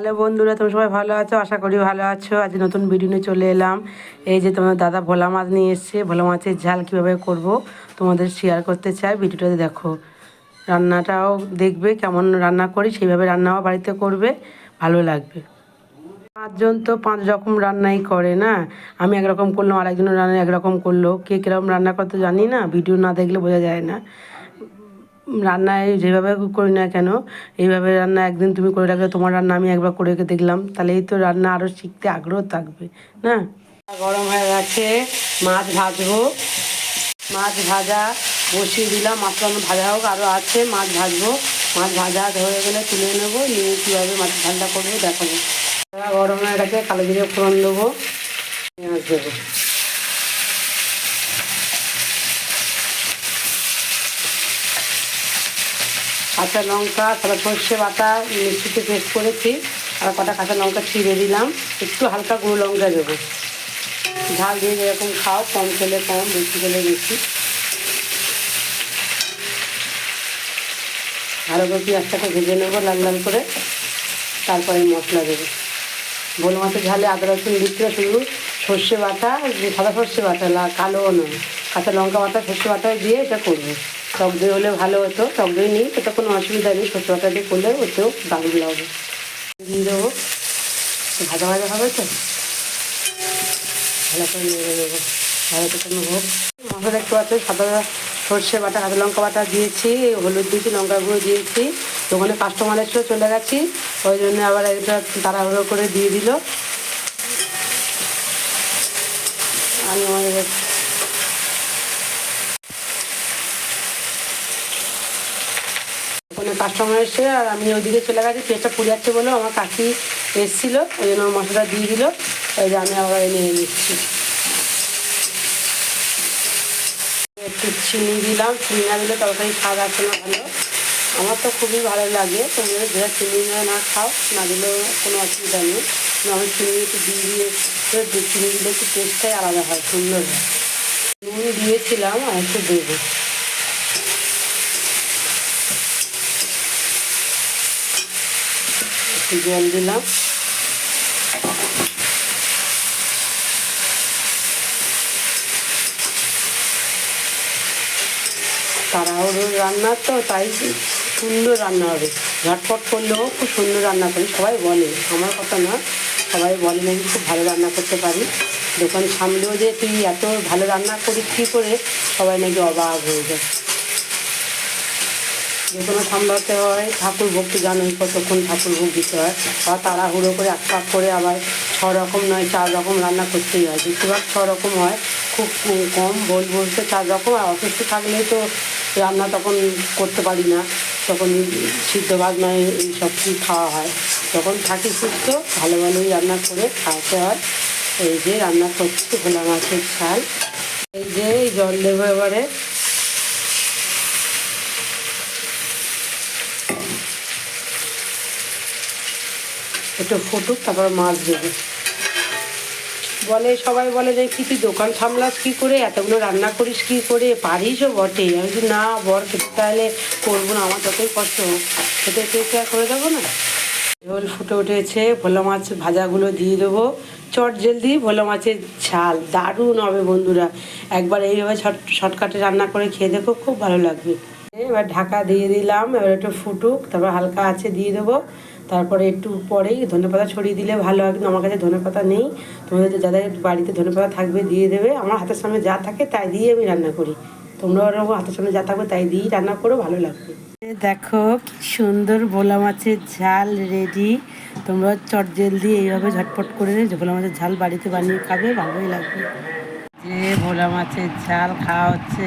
Hello বন্ধুরা, তোমরা সবাই ভালো আছো? আশা করি ভালো আছো। আজ নতুন ভিডিও নিয়ে চলে এলাম। এই যে তোমার দাদা ভোলা মাছ নিয়ে এসছে। ভোলা মাছের ঝাল কীভাবে করব তোমাদের শেয়ার করতে চাই। ভিডিওটাতে দেখো। রান্নাটাও দেখবে, কেমন রান্না করি, সেইভাবে রান্নাও বাড়িতে করবে। ভালো লাগবে। পাঁচজন তো পাঁচ রকম রান্নাই করে না? আমি একরকম করলাম আরেকজনের রান্না একরকম করল। কে কীরকম রান্না করতে জানি না। ভিডিও না দেখলে বোঝা যায় না। রান্নায় যেভাবে করি না কেন, এইভাবে রান্না একদিন তুমি করে রাখলে তোমার রান্না আমি একবার করে রেখে দেখলাম। তাহলেই তো রান্না আরও শিখতে আগ্রহ থাকবে, না? গরম হয়ে গেছে, মাছ ভাজবো। মাছ ভাজা বসিয়ে দিলাম, মাছটা ভাজা হোক আরও আছে, মাছ ভাজবো। মাছ ভাজা হয়ে গেলে তুলে নেব, নিয়ে কীভাবে মাছ ঠান্ডা করব দেখাবো। গরম হয়ে গেছে, কালো জিরে ফোড়ন দেবো, পেঁয়াজ দেবো। কাঁচা লঙ্কা তারপর সর্ষে বাটা মিক্সিতে পেস্ট করেছি। আর কটা কাঁচা লঙ্কা ছিঁড়ে দিলাম। একটু হালকা গুঁড়ো লঙ্কা দেবো। ঝাল দিয়ে যেরকম খাও, কম খেলে কম, বেশি খেলে বেশি। ভালো করে পেঁয়াজটাকে ভেজে নেব লাল লাল করে। তারপরে মশলা দেবো। ভোল মাছের ঝালে আদা, রসুন দিচ্ছিল শুধু সর্ষে বাটা সাদা সর্ষে বাটা লা কালোও নয়। কাঁচা লঙ্কা বাটা, সর্ষে বাটা দিয়ে এটা করব। টক দই হলে ভালো হতো। টক দই নেই এটা কোনো অসুবিধা নেই, সর্ষে বাটা দিয়ে করলে ওতেও দারুণ লাগবে দেবো, ভাজা ভাজা হবে তো? ভালো করে নেড়ে দেবো ভালো করে হোক মশলা একটু আছে সাদা সর্ষে বাটা কাঁচা লঙ্কা বাটা দিয়েছি, হলুদ দিয়েছি, লঙ্কা গুঁড়ো দিয়েছি। দোকানে কাস্টমার এসেও চলে গেছি, ওই জন্য আবার এটা তাড়াহুড়ো করে দিয়ে দিল। আমি আমাদের ওখানে কাস্টমার এসে আর আমি ওইদিকে চলে গেছি পেঁচটা পুড়ে যাচ্ছে বলে আমার কাকি এসেছিল, ওই জন্য মশলাটা দিয়ে দিল ওই যে আমি আবার এনে নিচ্ছি। একটু চিনি দিলাম, চিনি না দিলে তরকারি স্বাদ আসে না ভালো। আমার তো খুবই ভালো লাগে তোমরা যে চিনি না খাও, না দিলেও কোনো অসুবিধা নেই। আমি চিনি একটু দিয়ে দিয়ে চিনি দিলে একটু টেস্টটাই আলাদা হয়, সুন্দর হয়। নুন দিয়েছিলাম আর একটু দেবো। জল দিলাম। তাড়াহুড়ো রান্না তো, তাই সুন্দর রান্না হবে। ঝটপট করলেও খুব সুন্দর রান্না করি, সবাই বলে, আমার কথা না, সবাই বলে নাকি খুব ভালো রান্না করতে পারি। দোকান সামলেও যে তুই এত ভালো রান্না করিস কী করে সবাই নাকি অবাক হয়ে যায়। যে কোনো সামলাতে হয়। ঠাকুর ভোগ তো জানোই কতক্ষণ ঠাকুর ভোগ দিতে হয়। বা তাড়াহুড়ো করে এক পাক করে আবার ছ রকম নয় চার রকম রান্না করতেই হয়। বেশিরভাগ ছ রকম হয়, খুব কম বল বলতে চার রকম আর অসুস্থ থাকলেই তো রান্না তখন করতে পারি না। তখন সিদ্ধ ভাত নয় এই সব কিছু খাওয়া হয়। তখন থাকি সুস্থ, ভালো ভালোই রান্না করে খাওয়াতে হয়। এই যে রান্না করছি ভোলা মাছের ছাল এই যে জল দেবো এবারে। একটু ফুটুক তারপর মাছ দেবে। বলে, সবাই বলে যে কি তুই দোকান সামলাস, কী করে? এতগুলো রান্না করিস, কী করে? পারিসও বটে। আমি বলছি, না, বর, খেতে তাহলে করব না, আমার যতই কষ্ট হোক। খেতে খেতে আর করে দেবো না? ঝোল ফুটে উঠেছে, ভোলা মাছ ভাজাগুলো দিয়ে দেবো। চট জলদি, ভোলা মাছের ঝাল, দারুণ হবে বন্ধুরা। একবার এইভাবে শর্ট শর্টকাটে রান্না করে খেয়ে দেখো, খুব ভালো লাগবে। এবার ঢাকা দিয়ে দিলাম, এবার একটু ফুটুক, তারপর হালকা আছে দিয়ে দেবো। তারপরে একটু পরেই ধনেপাতা ছড়িয়ে দিলে ভালো হয়, কিন্তু আমার কাছে ধনেপাতা নেই। তোমাদের যাদের বাড়িতে ধনেপাতা থাকবে দিয়ে দেবে, আমার হাতের সামনে যা থাকে তাই দিয়ে আমি রান্না করি। তোমরা ওরকম হাতের সামনে যা থাকবে তাই দিয়েই রান্না করো, ভালো লাগবে। দেখো, কি সুন্দর ভোলা মাছের ঝাল রেডি। তোমরা চট জলদি এইভাবে ঝটপট করে ভোলা মাছের ঝাল বাড়িতে বানিয়ে খাবে, ভালোই লাগবে। যে ভোলা মাছের ঝাল খাওয়া হচ্ছে